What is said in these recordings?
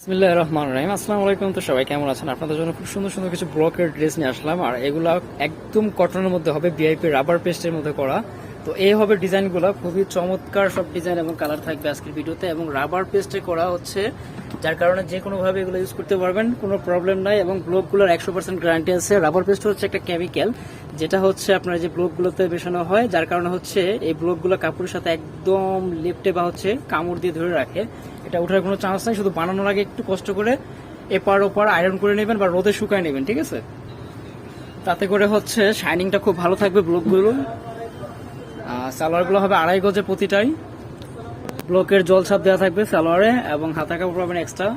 বিসমিল্লাহির রহমানির রহিম। আসসালামু আলাইকুম। তো সবাই কেমন আছেন? আপনাদের জন্য খুব সুন্দর সুন্দর কিছু ব্লকের ড্রেস নিয়ে আসলাম। আর এগুলা একদম কটনের মধ্যে হবে ভিআইপি রাবার পেস্টের মধ্যে করা। তো এই হবে ডিজাইনগুলো, খুবই চমৎকার সব ডিজাইন এবং কালার থাকবে আজকের ভিডিওতে এবং রাবার পেস্টে করা হচ্ছে, যার কারণে যে কোনো ভাবে এগুলো ইউজ করতে পারবেন, কোনো প্রবলেম নাই এবং ব্লকগুলোর একশো পার্সেন্ট গ্যারান্টি আছে। রাবার পেস্ট হচ্ছে একটা কেমিক্যাল যেটা হচ্ছে আপনার যে ব্লকগুলোতে মেশানো হয়, যার কারণে হচ্ছে এই ব্লকগুলো কাপড়ের সাথে একদম লেপটে বা হচ্ছে কামড় দিয়ে ধরে রাখে। এটা ওঠার কোনো চান্স নাই, শুধু বানানোর আগে একটু কষ্ট করে এপার ওপার আয়রন করে নেবেন বা রোদে শুকায় নেবেন, ঠিক আছে? তাতে করে হচ্ছে শাইনিংটা খুব ভালো থাকবে ব্লকগুলো সালোয়ারগুলো হবে আড়াই গজে প্রতিটাই। ব্লকের জল ছাপ দেওয়া থাকবে সালোয়ারে এবং হাতা কাপড় পাবেন এক্সট্রা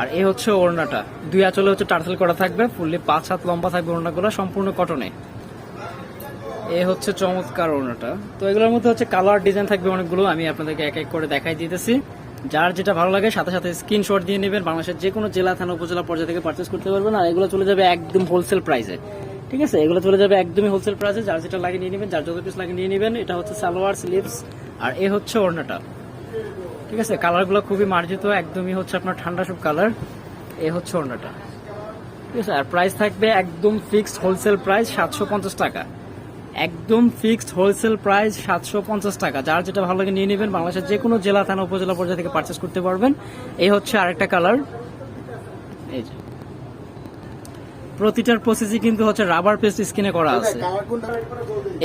আর এই হচ্ছে ওড়নাটা। দুই আঁচলে হচ্ছে টার্সেল করা থাকবে, ফুললি পাঁচ হাত লম্বা থাকবে ওড়নাগুলো সম্পূর্ণ কটনে এ হচ্ছে চমৎকার ওড়নাটা। তো এগুলোর মধ্যে হচ্ছে কালার ডিজাইন থাকবে অনেকগুলো, আমি আপনাদেরকে এক এক করে দেখাই দিতেছি। যার যেটা ভালো লাগে, সাথে সাথে স্ক্রিনশট দিয়ে নেবেন। বাংলাদেশের যে কোনো জেলা, থানা, উপজেলা পর্যায়ে থেকে পারচেস করতে পারবেন। আর এগুলো চলে যাবে একদম হোলসেল প্রাইসে ঠিক আছে? এগুলো চলে যাবে একদমই হোলসেল প্রাইসে যার যেটা লাগে নিয়ে নেবেন, যার যত পিস লাগে নিয়ে নেবেন, এটা হচ্ছে সালোয়ার স্লিভস আর এ হচ্ছে ওড়নাটা। ঠিক আছে? কালারগুলো খুবই মার্জিত, একদমই হচ্ছে আপনার ঠান্ডা সব কালার এ হচ্ছে ওড়নাটা। ঠিক আছে? আর প্রাইস থাকবে একদম ফিক্সড হোলসেল প্রাইস সাতশো পঞ্চাশ টাকা। একদম ফিক্সড হোলসেল প্রাইস সাতশো পঞ্চাশ টাকা। যার যেটা ভালো লাগে নিয়ে নেবেন। বাংলাদেশের যে কোনো জেলা, থানা, উপজেলা পর্যায়ে থেকে পারচেস করতে পারবেন। এই হচ্ছে আরেকটা কালার এই যে। প্রতিটার প্রসেসই কিন্তু হচ্ছে রাবার পেস্ট স্কিনে করা আছে।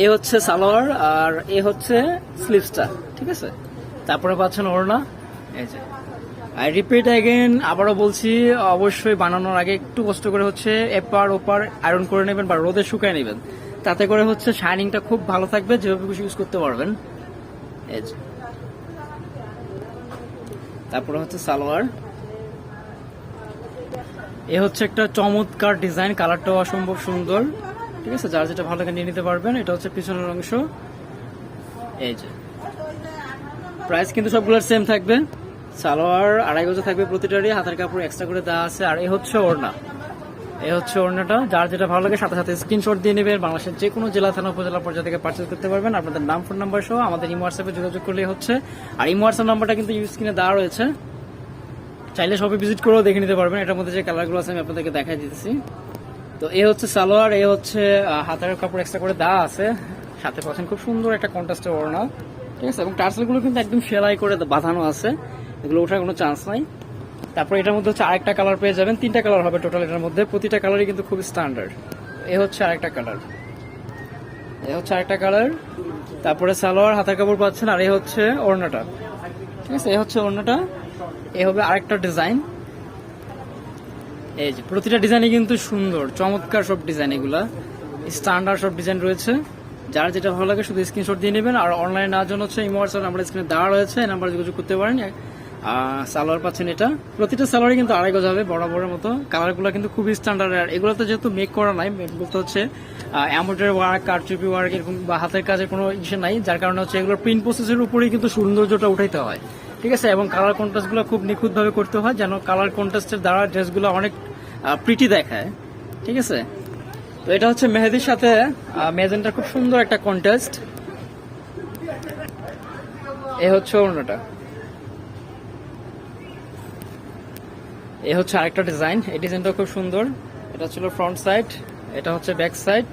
এ হচ্ছে সালোয়ার আর এ হচ্ছে স্লিভসটা ঠিক আছে? তারপরে পাচ্ছেন ওড়না এই যে। আই রিপিট অ্যাগেন আবারও বলছি অবশ্যই বানানোর আগে একটু কষ্ট করে হচ্ছে এপার ওপার আয়রন করে নেবেন বা রোদে শুকায় নেবেন। তাতে করে হচ্ছে শাইনিংটা খুব ভালো থাকবে যেভাবে খুশি ইউজ করতে পারবেন। এই যে। তারপরে হচ্ছে সালোয়ার। এ হচ্ছে একটা চমৎকার ডিজাইন, কালারটাও অসম্ভব সুন্দর। ঠিক আছে? যার যেটা ভালো লাগে নিয়ে নিতে পারবেন। এটা হচ্ছে পিছনের অংশ। এই যে। প্রাইস কিন্তু সবগুলোর সেম থাকবে। সালোয়ার, আড়াই গজে থাকবে প্রতিটারই। হাতের কাপড় এক্সট্রা করে দেওয়া আছে। আর এ হচ্ছে ওড়না। এ হচ্ছে ওড়নাটা। যার যেটা ভালো লাগে সাথে সাথে স্ক্রিনশট দিয়ে নেবেন। বাংলাদেশের যে কোনো জেলা, থানা, উপজেলা পর্যায়ে থেকে পারচেস করতে পারবেন। আপনাদের নাম ফোন নাম্বার সহ আমাদের ইমো হোয়াটসঅ্যাপে যোগাযোগ করলে হচ্ছে। আর ইমো হোয়াটসঅ্যাপ নাম্বারটা কিন্তু ইউজ স্ক্রিনে দেওয়া রয়েছে। চাইলে সবাই ভিজিট করেও দেখে নিতে পারবেন। এটার মধ্যে যে কালারগুলো আছে, আমি আপনাদেরকে দেখাই দিতেছি। তো এ হচ্ছে সালোয়ার, এ হচ্ছে হাতের কাপড় এক্সট্রা করে দেওয়া আছে। সাথে পাচ্ছেন খুব সুন্দর একটা কন্ট্রাস্টের ওড়না। ঠিক আছে? এবং টার্সেলগুলো কিন্তু একদম সেলাই করে বাঁধানো আছে। এগুলো ওঠার কোনো চান্স নাই। তারপর এটার মধ্যে হচ্ছে আরেকটা কালার পেয়ে যাবেন। তিনটা কালার হবে টোটাল এটার মধ্যে। প্রতিটা কালারই কিন্তু খুব স্ট্যান্ডার্ড এ হচ্ছে আরেকটা কালার এ হচ্ছে আরেকটা কালার তারপরে সালোয়ার, হাতের কাপড় পাচ্ছেন। আর এ হচ্ছে ওড়নাটা। ঠিক আছে? এ হচ্ছে ওড়নাটা। এ হবে আরেকটা ডিজাইন এই যে, প্রতিটা ডিজাইনই কিন্তু সুন্দর, চমৎকার সব ডিজাইন এগুলা। স্ট্যান্ডার্ড সব ডিজাইন রয়েছে। যার যেটা ভালো লাগে শুধু স্ক্রিনশট দিয়ে নেবেন। আর অনলাইনে নেওয়ার জন্য হচ্ছে ইমো হোয়াটসঅ্যাপ নাম্বার স্ক্রিনে দেওয়া রয়েছে নাম্বার যোগাযোগ করতে পারেন। সালোয়ার পাচ্ছেন এটা। প্রতিটা সালোয়ারই কিন্তু আড়াই গজ হবে, বরাবরের মতো। কালারগুলো কিন্তু খুবই স্ট্যান্ডার্ড আর এগুলোতে যেহেতু মেক করা নাই এগুলো তো হচ্ছে অ্যামোডারি ওয়ার্ক কারচুপি ওয়ার্ক এরকম বা হাতের কাজের কোনো ইস্যু নাই। যার কারণে হচ্ছে এগুলোর প্রিন্ট প্রসেসের উপরেই কিন্তু সৌন্দর্যটা উঠাইতে হয়। ঠিক আছে, এবং কালার কন্ট্রাস্টগুলো খুব নিখুঁতভাবে করতে হয় যেন কালার কন্ট্রাস্টের দ্বারা ড্রেসগুলো অনেক প্রিটি দেখায়। ঠিক আছে? তো এটা হচ্ছে মেহেদির সাথে মেজেন্টার খুব সুন্দর একটা কন্টেস্ট এ হচ্ছে অন্যটা এ হচ্ছে আরেকটা ডিজাইন এই ডিজাইনটা খুব সুন্দর। এটা ছিল ফ্রন্ট সাইড এটা হচ্ছে ব্যাক সাইড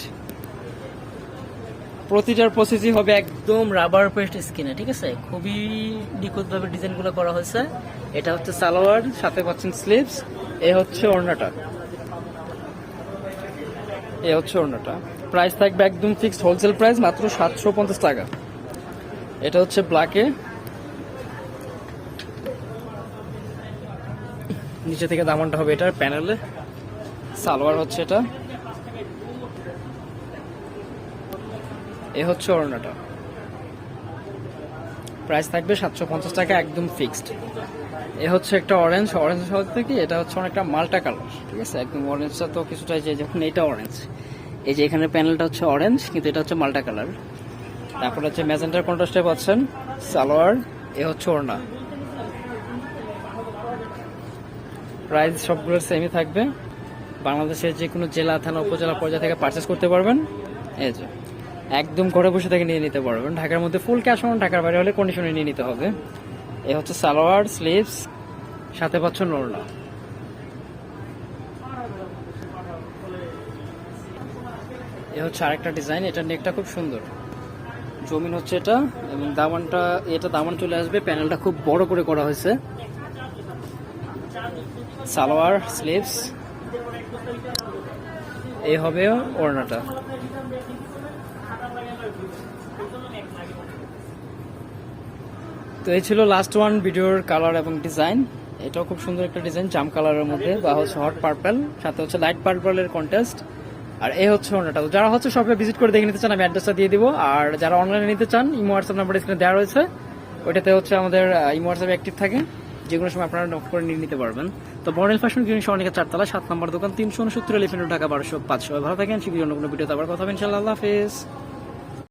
প্রতিটার প্রসেসই হবে একদম রাবার পেস্ট স্কিনে ঠিক আছে? খুবই নিখুঁতভাবে ডিজাইনগুলো করা হয়েছে। এটা হচ্ছে সালোয়ার, সাথে পাচ্ছেন স্লিভস এ হচ্ছে ওড়নাটা। এ হচ্ছে ওড়নাটা। প্রাইস থাকবে একদম ফিক্সড হোলসেল প্রাইস মাত্র সাতশো পঞ্চাশ টাকা। এটা হচ্ছে ব্ল্যাকে নিচে থেকে দামনটা হবে এটার প্যানেলে সালোয়ার হচ্ছে এটা। এ হচ্ছে ওড়নাটা। প্রাইস থাকবে সাতশো পঞ্চাশ টাকা, একদম ফিক্সড। এ হচ্ছে একটা অরেঞ্জ অরেঞ্জ হচ্ছে কি? এটা হচ্ছে অনেকটা মাল্টা কালার, ঠিক আছে? একদম অরেঞ্জটা তো কিছুটা যে, যখন এটা অরেঞ্জ এই যে এখানে প্যানেলটা হচ্ছে অরেঞ্জ কিন্তু এটা হচ্ছে মাল্টা কালার। তারপর হচ্ছে ম্যাজেন্টার কন্ট্রাস্টে পাচ্ছেন সালোয়ার, এ হচ্ছে ওড়না। প্রাইস সবগুলোর সেমই থাকবে। বাংলাদেশের যে কোনো জেলা, থানা, উপজেলা, পর্যায়ে থেকে পারচেস করতে পারবেন। এই যে। একদম ঘরে বসে থেকে নিয়ে নিতে পারবেন ঢাকার মধ্যে ফুল ক্যাশ অন ঢাকার বাইরে হলে কন্ডিশনে নিয়ে নিতে হবে। এ হচ্ছে সালোয়ার স্লিভস সাথে পাচ্ছেন ওড়না এ হচ্ছে আরেকটা ডিজাইন এটা নেকটা খুব সুন্দর। জমিন হচ্ছে এটা, এবং দামানটা, এটা দামান চলে আসবে প্যানেলটা খুব বড় করে করা হয়েছে। সালোয়ার স্লিভস এই হবে ওড়নাটা। তো এই ছিল লাস্ট ওয়ান ভিডিওর কালার এবং ডিজাইন এটাও খুব সুন্দর একটা ডিজাইন জাম কালারের মধ্যে। বা হচ্ছে হট পার্পল সাথে হচ্ছে লাইট পার্পলের কন্টেস্ট আর এই হচ্ছে তো যারা হচ্ছে শপে ভিজিট করে দেখে নিতে চান, আমি অ্যাড্রেসটা দিয়ে দিব। আর যারা অনলাইনে নিতে চান, ইমো হোয়াটসঅ্যাপ নাম্বার স্ক্রিনে দেওয়া রয়েছে। ওইটাতে হচ্ছে আমাদের ইমো হোয়াটসঅ্যাপ অ্যাক্টিভ থাকে। যে কোনো সময় আপনারা নক করে নিয়ে নিতে পারবেন। তো বর্ণেল ফ্যাশন কিউন সনিকা চারতলা, সাত নম্বর দোকান, তিনশো উনসত্তর এলিফেন্ট ঢাকা, বারোশো পাঁচশো। ভালো থাকেন শিবির অন্য কোনো ভিডিওতে আবার কথা হবে ইনশাল্লাহ হাফেজ।